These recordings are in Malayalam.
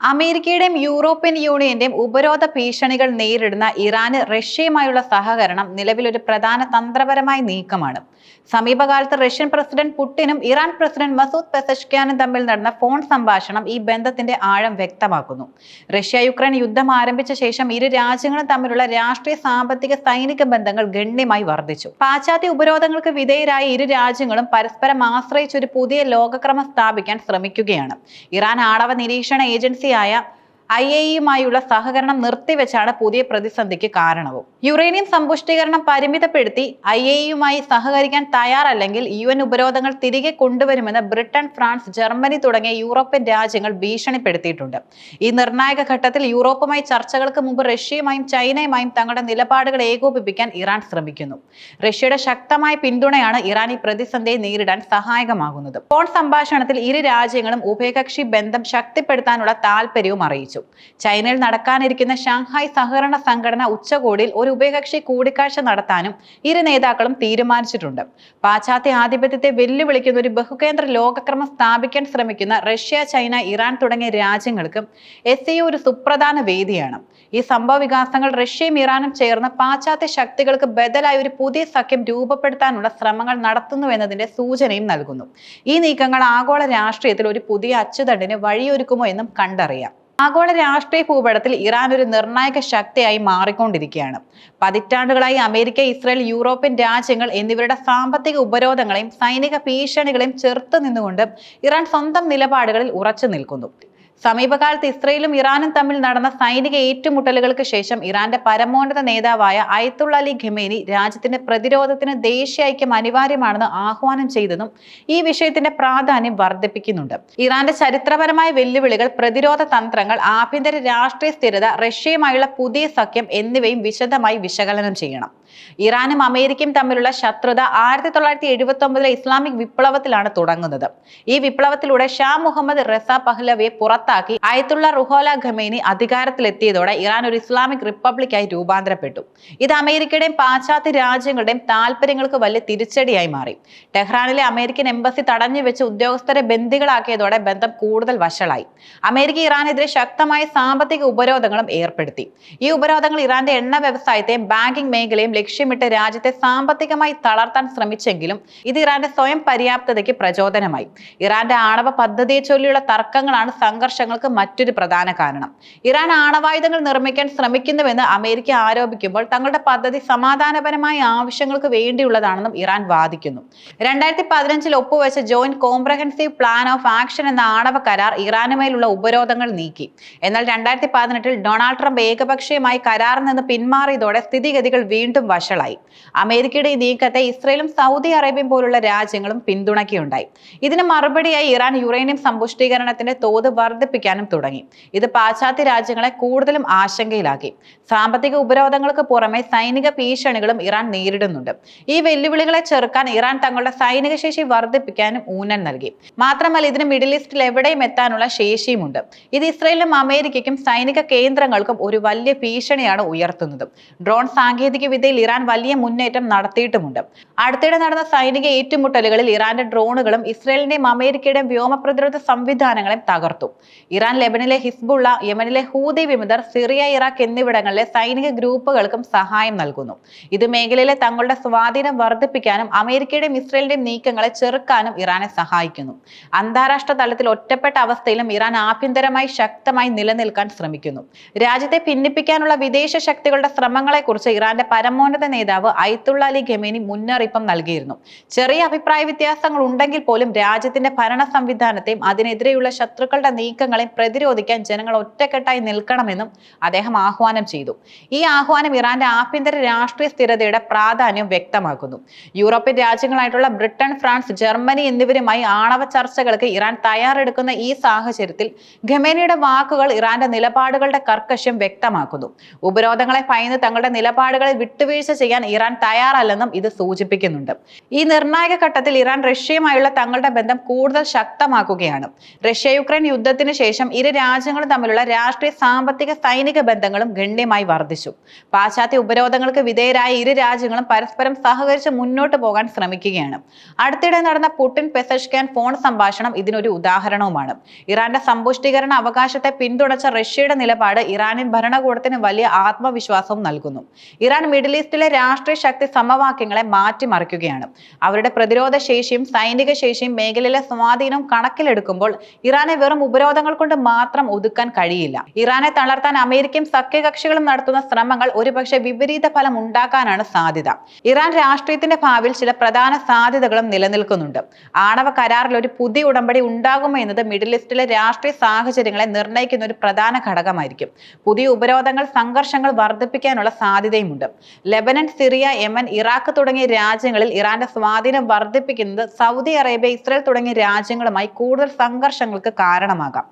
അമേരിക്കയുടെയും യൂറോപ്യൻ യൂണിയന്റെയും ഉപരോധ ഭീഷണികൾ നേരിടുന്ന ഇറാന് റഷ്യയുമായുള്ള സഹകരണം നിലവിലൊരു പ്രധാന തന്ത്രപരമായ നീക്കമാണ്. സമീപകാലത്ത് റഷ്യൻ പ്രസിഡന്റ് പുടിനും ഇറാൻ പ്രസിഡന്റ് മസൂദ് പെസഷ്ക്യാനും തമ്മിൽ നടന്ന ഫോൺ സംഭാഷണം ഈ ബന്ധത്തിന്റെ ആഴം വ്യക്തമാക്കുന്നു. റഷ്യ യുക്രൈൻ യുദ്ധം ആരംഭിച്ച ശേഷം ഇരു രാജ്യങ്ങളും തമ്മിലുള്ള രാഷ്ട്രീയ സാമ്പത്തിക സൈനിക ബന്ധങ്ങൾ ഗണ്യമായി വർദ്ധിച്ചു. പാശ്ചാത്യ ഉപരോധങ്ങൾക്ക് വിധേയരായ ഇരു രാജ്യങ്ങളും പരസ്പരം ആശ്രയിച്ച് ഒരു പുതിയ ലോകക്രമം സ്ഥാപിക്കാൻ ശ്രമിക്കുകയാണ്. ഇറാൻ ആണവ നിരീക്ഷണ ഏജൻസിയായ ഐ എ ഇയുമായുള്ള സഹകരണം നിർത്തിവെച്ചാണ് പുതിയ പ്രതിസന്ധിക്ക് കാരണവും. യുറേനിയം സമ്പുഷ്ടീകരണം പരിമിതപ്പെടുത്തി ഐ എ ഇയുമായി സഹകരിക്കാൻ തയ്യാറല്ലെങ്കിൽ യു എൻ ഉപരോധങ്ങൾ തിരികെ കൊണ്ടുവരുമെന്ന് ബ്രിട്ടൻ ഫ്രാൻസ് ജർമ്മനി തുടങ്ങിയ യൂറോപ്യൻ രാജ്യങ്ങൾ ഭീഷണിപ്പെടുത്തിയിട്ടുണ്ട്. ഈ നിർണായക ഘട്ടത്തിൽ യൂറോപ്പുമായി ചർച്ചകൾക്ക് മുമ്പ് റഷ്യയുമായും ചൈനയുമായും തങ്ങളുടെ നിലപാടുകൾ ഏകോപിപ്പിക്കാൻ ഇറാൻ ശ്രമിക്കുന്നു. റഷ്യയുടെ ശക്തമായ പിന്തുണയാണ് ഇറാൻ ഈ പ്രതിസന്ധിയെ നേരിടാൻ സഹായകമാകുന്നത്. ഫോൺ സംഭാഷണത്തിൽ ഇരു രാജ്യങ്ങളും ഉഭയകക്ഷി ബന്ധം ശക്തിപ്പെടുത്താനുള്ള താല്പര്യവും അറിയിച്ചു. ചൈനയിൽ നടക്കാനിരിക്കുന്ന ഷാങ്ഹായ് സഹകരണ സംഘടന ഉച്ചകോടിയിൽ ഒരു ഉഭയകക്ഷി കൂടിക്കാഴ്ച നടത്താനും ഇരു നേതാക്കളും തീരുമാനിച്ചിട്ടുണ്ട്. പാശ്ചാത്യ ആധിപത്യത്തെ വെല്ലുവിളിക്കുന്ന ഒരു ബഹുകേന്ദ്ര ലോകക്രമം സ്ഥാപിക്കാൻ ശ്രമിക്കുന്ന റഷ്യ ചൈന ഇറാൻ തുടങ്ങിയ രാജ്യങ്ങൾക്ക് എസ് ഒരു സുപ്രധാന വേദിയാണ്. ഈ സംഭവ വികാസങ്ങൾ റഷ്യയും ഇറാനും ചേർന്ന് പാശ്ചാത്യ ശക്തികൾക്ക് ബദലായി ഒരു പുതിയ സഖ്യം രൂപപ്പെടുത്താനുള്ള ശ്രമങ്ങൾ നടത്തുന്നു എന്നതിന്റെ സൂചനയും നൽകുന്നു. ഈ നീക്കങ്ങൾ ആഗോള രാഷ്ട്രീയത്തിൽ ഒരു പുതിയ അച്ചുതണ്ടിന് വഴിയൊരുക്കുമോ എന്നും കണ്ടറിയാം. ആഗോള രാഷ്ട്രീയ ഭൂപടത്തിൽ ഇറാൻ ഒരു നിർണായക ശക്തിയായി മാറിക്കൊണ്ടിരിക്കുകയാണ്. പതിറ്റാണ്ടുകളായി അമേരിക്ക ഇസ്രായേൽ യൂറോപ്യൻ രാജ്യങ്ങൾ എന്നിവരുടെ സാമ്പത്തിക ഉപരോധങ്ങളെയും സൈനിക ഭീഷണികളെയും ചെറുത്തു നിന്നുകൊണ്ട് ഇറാൻ സ്വന്തം നിലപാടുകളിൽ ഉറച്ചു നിൽക്കുന്നു. സമീപകാലത്ത് ഇസ്രയേലും ഇറാനും തമ്മിൽ നടന്ന സൈനിക ഏറ്റുമുട്ടലുകൾക്ക് ശേഷം ഇറാന്റെ പരമോന്നത നേതാവായ അയത്തുള്ള അലി ഖമേനി രാജ്യത്തിന്റെ പ്രതിരോധത്തിന് ദേശീയ ഐക്യം അനിവാര്യമാണെന്ന് ആഹ്വാനം ചെയ്തതും ഈ വിഷയത്തിന്റെ പ്രാധാന്യം വർദ്ധിപ്പിക്കുന്നുണ്ട്. ഇറാന്റെ ചരിത്രപരമായ വെല്ലുവിളികൾ പ്രതിരോധ തന്ത്രങ്ങൾ ആഭ്യന്തര രാഷ്ട്രീയ സ്ഥിരത റഷ്യയുമായുള്ള പുതിയ സഖ്യം എന്നിവയും വിശദമായി വിശകലനം ചെയ്യണം. ഇറാനും അമേരിക്കയും തമ്മിലുള്ള ശത്രുത ആയിരത്തി തൊള്ളായിരത്തി എഴുപത്തി ഒമ്പതിലെ ഇസ്ലാമിക് വിപ്ലവത്തിലാണ് തുടങ്ങുന്നത്. ഈ വിപ്ലവത്തിലൂടെ ഷാ മുഹമ്മദ് റസ പഹ്ലവിയെ പുറത്താക്കി അയത്തുള്ള റുഹോല ഖമേനി അധികാരത്തിലെത്തിയതോടെ ഇറാൻ ഒരു ഇസ്ലാമിക് റിപ്പബ്ലിക്കായി രൂപാന്തരപ്പെട്ടു. ഇത് അമേരിക്കയുടെയും പാശ്ചാത്യ രാജ്യങ്ങളുടെയും താല്പര്യങ്ങൾക്ക് വലിയ തിരിച്ചടിയായി മാറി. ടെഹ്റാനിലെ അമേരിക്കൻ എംബസി തടഞ്ഞു വെച്ച് ഉദ്യോഗസ്ഥരെ ബന്ദികളാക്കിയതോടെ ബന്ധം കൂടുതൽ വഷളായി. അമേരിക്ക ഇറാനെതിരെ ശക്തമായ സാമ്പത്തിക ഉപരോധങ്ങളും ഏർപ്പെടുത്തി. ഈ ഉപരോധങ്ങൾ ഇറാന്റെ എണ്ണ വ്യവസായത്തെയും ബാങ്കിംഗ് മേഖലയും ലക്ഷ്യമിട്ട് രാജ്യത്തെ സാമ്പത്തികമായി തളർത്താൻ ശ്രമിച്ചെങ്കിലും ഇത് ഇറാന്റെ സ്വയം പര്യാപ്തതയ്ക്ക് പ്രചോദനമായി. ഇറാന്റെ ആണവ പദ്ധതിയെ ചൊല്ലിയുള്ള തർക്കങ്ങളാണ് സംഘർഷങ്ങൾക്ക് മറ്റൊരു പ്രധാന കാരണം. ഇറാൻ ആണവായുധങ്ങൾ നിർമ്മിക്കാൻ ശ്രമിക്കുന്നുവെന്ന് അമേരിക്ക ആരോപിക്കുമ്പോൾ തങ്ങളുടെ പദ്ധതി സമാധാനപരമായ ആവശ്യങ്ങൾക്ക് വേണ്ടിയുള്ളതാണെന്നും ഇറാൻ വാദിക്കുന്നു. രണ്ടായിരത്തി പതിനഞ്ചിൽ ഒപ്പുവെച്ച joint comprehensive plan of action എന്ന ആണവ കരാർ ഇറാനുമേലുള്ള ഉപരോധങ്ങൾ നീക്കി. എന്നാൽ രണ്ടായിരത്തി പതിനെട്ടിൽ ഡൊണാൾഡ് ട്രംപ് ഏകപക്ഷീയമായി കരാറിൽ നിന്ന് പിന്മാറിയതോടെ സ്ഥിതിഗതികൾ വീണ്ടും വഷളായി. അമേരിക്കയുടെ ഈ നീക്കത്തെ ഇസ്രയേലും സൗദി അറേബ്യയും പോലുള്ള രാജ്യങ്ങളും പിന്തുണയ്ക്കുകയുണ്ടായി. ഇതിന് മറുപടിയായി ഇറാൻ യുറേനിയം സമ്പുഷ്ടീകരണത്തിന്റെ തോത് വർദ്ധിപ്പിക്കാനും തുടങ്ങി. ഇത് പാശ്ചാത്യ രാജ്യങ്ങളെ കൂടുതലും ആശങ്കയിലാക്കി. സാമ്പത്തിക ഉപരോധങ്ങൾക്ക് പുറമെ സൈനിക ഭീഷണികളും ഇറാൻ നേരിടുന്നുണ്ട്. ഈ വെല്ലുവിളികളെ ചെറുക്കാൻ ഇറാൻ തങ്ങളുടെ സൈനിക ശേഷി വർദ്ധിപ്പിക്കാനും ഊന്നൽ നൽകി. മാത്രമല്ല ഇതിന് മിഡിൽ ഈസ്റ്റിൽ എവിടെയും എത്താനുള്ള ശേഷിയുമുണ്ട്. ഇത് ഇസ്രയേലിനും അമേരിക്കയ്ക്കും സൈനിക കേന്ദ്രങ്ങൾക്കും ഒരു വലിയ ഭീഷണിയാണ് ഉയർത്തുന്നത്. ഡ്രോൺ സാങ്കേതിക വിദ്യയിൽ ഇറാൻ വലിയ മുന്നേറ്റം നടത്തിയിട്ടുമുണ്ട്. അടുത്തിടെ നടന്ന സൈനിക ഏറ്റുമുട്ടലുകളിൽ ഇറാന്റെ ഡ്രോണുകളും ഇസ്രയേലിന്റെയും അമേരിക്കയുടെയും വ്യോമ പ്രതിരോധ സംവിധാനങ്ങളെയും തകർത്തു. ഇറാൻ ലെബനിലെ ഹിസ്ബുള്ള യമനിലെ ഹൂതി വിമതർ സിറിയ ഇറാഖ് എന്നിവിടങ്ങളിലെ സൈനിക ഗ്രൂപ്പുകൾക്കും സഹായം നൽകുന്നു. ഇത് മേഖലയിലെ തങ്ങളുടെ സ്വാധീനം വർദ്ധിപ്പിക്കാനും അമേരിക്കയുടെയും ഇസ്രയേലിന്റെയും നീക്കങ്ങളെ ചെറുക്കാനും ഇറാനെ സഹായിക്കുന്നു. അന്താരാഷ്ട്ര തലത്തിൽ ഒറ്റപ്പെട്ട അവസ്ഥയിലും ഇറാൻ ആഭ്യന്തരമായി ശക്തമായി നിലനിൽക്കാൻ ശ്രമിക്കുന്നു. രാജ്യത്തെ ഭിന്നിപ്പിക്കാനുള്ള വിദേശ ശക്തികളുടെ ശ്രമങ്ങളെക്കുറിച്ച് ഇറാന്റെ പരമോന്നത നേതാവ് അയത്തുള്ള അലി ഖമേനി മുന്നറിയിപ്പും നൽകിയിരുന്നു. ചെറിയ അഭിപ്രായ വ്യത്യാസങ്ങൾ ഉണ്ടെങ്കിൽ പോലും രാജ്യത്തിന്റെ ഭരണ സംവിധാനത്തെയും അതിനെതിരെയുള്ള ശത്രുക്കളുടെ നീക്കങ്ങളെയും പ്രതിരോധിക്കാൻ ജനങ്ങൾ ഒറ്റക്കെട്ടായി നിൽക്കണമെന്നും അദ്ദേഹം ആഹ്വാനം ചെയ്തു. ഈ ആഹ്വാനം ഇറാന്റെ ആഭ്യന്തര രാഷ്ട്രീയ സ്ഥിരതയുടെ പ്രാധാന്യം വ്യക്തമാക്കുന്നു. യൂറോപ്യൻ രാജ്യങ്ങളായിട്ടുള്ള ബ്രിട്ടൻ ഫ്രാൻസ് ജർമ്മനി എന്നിവരുമായി ആണവ ചർച്ചകൾക്ക് ഇറാൻ തയ്യാറെടുക്കുന്ന ഈ സാഹചര്യത്തിൽ ഖമേനിയുടെ വാക്കുകൾ ഇറാന്റെ നിലപാടുകളുടെ കർക്കശ്യം വ്യക്തമാക്കുന്നു. ഉപരോധങ്ങളെ ഭയന്ന് തങ്ങളുടെ നിലപാടുകളിൽ വിട്ടുവീഴ്ച വിട്ടുവീഴ്ച ചെയ്യാൻ ഇറാൻ തയ്യാറല്ലെന്നും ഇത് സൂചിപ്പിക്കുന്നുണ്ട്. ഈ നിർണായക ഘട്ടത്തിൽ ഇറാൻ റഷ്യയുമായുള്ള തങ്ങളുടെ ബന്ധം കൂടുതൽ ശക്തമാക്കുകയാണ്. റഷ്യ യുക്രൈൻ യുദ്ധത്തിന് ശേഷം ഇരു രാജ്യങ്ങളും തമ്മിലുള്ള രാഷ്ട്രീയ സാമ്പത്തിക സൈനിക ബന്ധങ്ങളും ഗണ്യമായി വർദ്ധിച്ചു. പാശ്ചാത്യ ഉപരോധങ്ങൾക്ക് വിധേയരായ ഇരു രാജ്യങ്ങളും പരസ്പരം സഹകരിച്ച് മുന്നോട്ട് പോകാൻ ശ്രമിക്കുകയാണ്. അടുത്തിടെ നടന്ന പുടിൻ പെസഷ്കാൻ ഫോൺ സംഭാഷണം ഇതിനൊരു ഉദാഹരണവുമാണ്. ഇറാന്റെ സമ്പുഷ്ടീകരണ അവകാശത്തെ പിന്തുണച്ച റഷ്യയുടെ നിലപാട് ഇറാനിൻ ഭരണകൂടത്തിന് വലിയ ആത്മവിശ്വാസവും നൽകുന്നു. ഇറാൻ മിഡിൽ ഈസ്റ്റിലെ രാഷ്ട്രീയ ശക്തി സമവാക്യങ്ങളെ മാറ്റിമറിക്കുകയാണ്. അവരുടെ പ്രതിരോധ ശേഷിയും സൈനിക ശേഷിയും മേഖലയിലെ സ്വാധീനവും കണക്കിലെടുക്കുമ്പോൾ ഇറാനെ വെറും ഉപരോധങ്ങൾ കൊണ്ട് മാത്രം ഒതുക്കാൻ കഴിയില്ല. ഇറാനെ തളർത്താൻ അമേരിക്കയും സഖ്യകക്ഷികളും നടത്തുന്ന ശ്രമങ്ങൾ ഒരുപക്ഷെ വിപരീത ഫലം ഉണ്ടാക്കാനാണ് സാധ്യത. ഇറാൻ രാഷ്ട്രീയത്തിന്റെ ഭാവിയിൽ ചില പ്രധാന സാധ്യതകളും നിലനിൽക്കുന്നുണ്ട്. ആണവ കരാറിൽ ഒരു പുതിയ ഉടമ്പടി ഉണ്ടാകുമോ എന്നത് മിഡിൽ ഈസ്റ്റിലെ രാഷ്ട്രീയ സാഹചര്യങ്ങളെ നിർണയിക്കുന്ന ഒരു പ്രധാന ഘടകമായിരിക്കും. പുതിയ ഉപരോധങ്ങൾ സംഘർഷങ്ങൾ വർദ്ധിപ്പിക്കാനുള്ള സാധ്യതയുമുണ്ട്. ലെബനൻ സിറിയ യമൻ ഇറാഖ് തുടങ്ങിയ രാജ്യങ്ങളിൽ ഇറാന്റെ സ്വാധീനം വർദ്ധിപ്പിക്കുന്നത് സൗദി അറേബ്യ ഇസ്രയേൽ തുടങ്ങിയ രാജ്യങ്ങളുമായി കൂടുതൽ സംഘർഷങ്ങൾക്ക് കാരണമാകാം.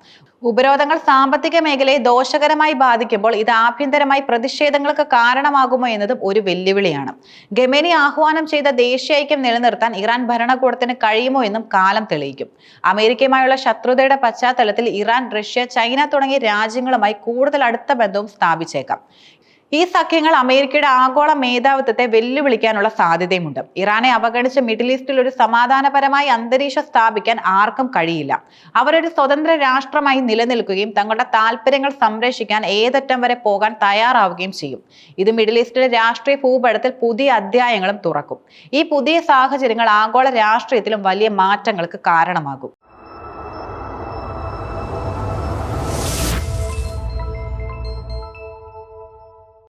ഉപരോധങ്ങൾ സാമ്പത്തിക മേഖലയെ ദോഷകരമായി ബാധിക്കുമ്പോൾ ഇത് ആഭ്യന്തരമായി പ്രതിഷേധങ്ങൾക്ക് കാരണമാകുമോ എന്നതും ഒരു വെല്ലുവിളിയാണ്. ഗമേനി ആഹ്വാനം ചെയ്ത ദേശീയ ഐക്യം നിലനിർത്താൻ ഇറാൻ ഭരണകൂടത്തിന് കഴിയുമോ എന്നും കാലം തെളിയിക്കും. അമേരിക്കയുമായുള്ള ശത്രുതയുടെ പശ്ചാത്തലത്തിൽ ഇറാൻ റഷ്യ ചൈന തുടങ്ങിയ രാജ്യങ്ങളുമായി കൂടുതൽ അടുത്ത ബന്ധവും സ്ഥാപിച്ചേക്കാം. ഈ സഖ്യങ്ങൾ അമേരിക്കയുടെ ആഗോള മേധാവിത്വത്തെ വെല്ലുവിളിക്കാനുള്ള സാധ്യതയുമുണ്ട്. ഇറാനെ അവഗണിച്ച് മിഡിൽ ഈസ്റ്റിൽ ഒരു സമാധാനപരമായ അന്തരീക്ഷം സ്ഥാപിക്കാൻ ആർക്കും കഴിയില്ല. അവരൊരു സ്വതന്ത്ര രാഷ്ട്രമായി നിലനിൽക്കുകയും തങ്ങളുടെ താല്പര്യങ്ങൾ സംരക്ഷിക്കാൻ ഏതറ്റം വരെ പോകാൻ തയ്യാറാവുകയും ചെയ്യും. ഇത് മിഡിൽ ഈസ്റ്റിലെ രാഷ്ട്രീയ ഭൂപടത്തിൽ പുതിയ അധ്യായങ്ങളും തുറക്കും. ഈ പുതിയ സാഹചര്യങ്ങൾ ആഗോള രാഷ്ട്രീയത്തിലും വലിയ മാറ്റങ്ങൾക്ക് കാരണമാകും.